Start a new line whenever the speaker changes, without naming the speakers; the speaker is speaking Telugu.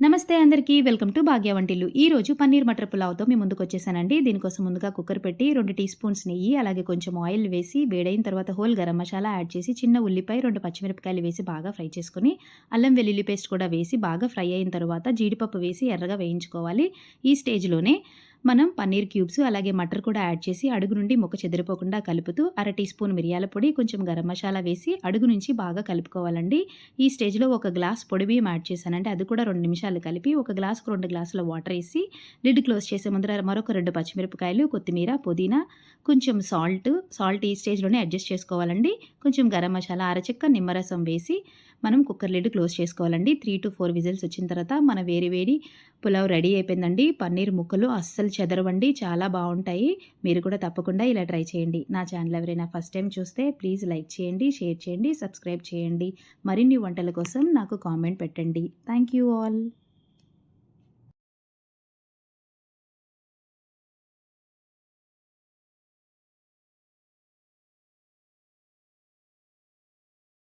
నమస్తే అందరికీ వెల్కమ్ టు భాగ్య వంటిల్లు. ఈ రోజు పన్నీర్ మటర్ పులావ్తో మీ ముందుకు వచ్చేసానండి. దీనికోసం ముందుగా కుక్కర్ పెట్టి రెండు టీ స్పూన్స్ నెయ్యి అలాగే కొంచెం ఆయిల్ వేసి వేడైన తర్వాత హోల్ గరం మసాలా యాడ్ చేసి చిన్న ఉల్లిపాయ రెండు పచ్చిమిరపకాయలు వేసి బాగా ఫ్రై చేసుకుని అల్లం వెల్లుల్లి పేస్ట్ కూడా వేసి బాగా ఫ్రై అయిన తర్వాత జీడిపప్పు వేసి ఎర్రగా వేయించుకోవాలి. ఈ స్టేజ్లోనే మనం పన్నీర్ క్యూబ్స్ అలాగే మటర్ కూడా యాడ్ చేసి అడుగు నుండి ముక్క చెదిరిపోకుండా కలుపుతూ అర టీ స్పూన్ మిరియాల పొడి కొంచెం గరం మసాలా వేసి అడుగు నుంచి బాగా కలుపుకోవాలండి. ఈ స్టేజ్లో ఒక గ్లాస్ పొడి బియ్యం యాడ్ చేశానంటే అది కూడా రెండు నిమిషాలు కలిపి ఒక గ్లాసుకు రెండు గ్లాసుల వాటర్ వేసి లిడ్ క్లోజ్ చేసే ముందర మరొక రెండు పచ్చిమిరపకాయలు కొత్తిమీర పుదీనా కొంచెం సాల్ట్ సాల్ట్ ఈ స్టేజ్లోనే అడ్జస్ట్ చేసుకోవాలండి. కొంచెం గరం మసాలా అరచెక్క నిమ్మరసం వేసి మనం కుక్కర్ లిడ్ క్లోజ్ చేసుకోవాలండి. త్రీ టు ఫోర్ విజిల్స్ వచ్చిన తర్వాత మన వేడి వేడి పులావ్ రెడీ అయిపోయిందండి. పన్నీర్ ముక్కలు అస్సలు చెదరవండి. చాలా బాగుంటాయి. మీరు కూడా తప్పకుండా ఇలా ట్రై చేయండి. నా ఛానల్ ఎవరైనా ఫస్ట్ టైం చూస్తే ప్లీజ్ లైక్ చేయండి షేర్ చేయండి సబ్స్క్రైబ్ చేయండి. మరిన్ని వంటల కోసం నాకు కామెంట్ పెట్టండి. Thank you all.